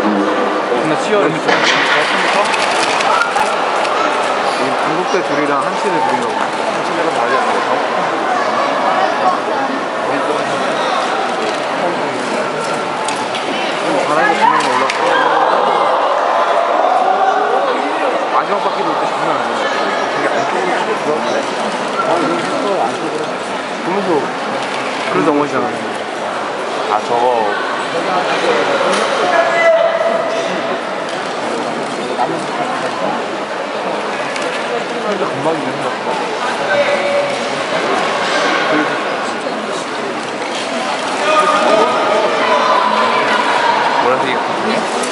존나 치열해. 한국대 둘이랑 한치대 둘이라고. 한치대가 말이 안 돼서. 바람이 분명히 올랐고. 마지막 바퀴도 이때 장난 아니야. 되게 안쪽으로 들어왔는데. 아, 이거 속도가 안쪽으로. 그러면서, 그래서 넘어지잖아. 아 저거 진짜 금방 이는 것 같다. 보라색이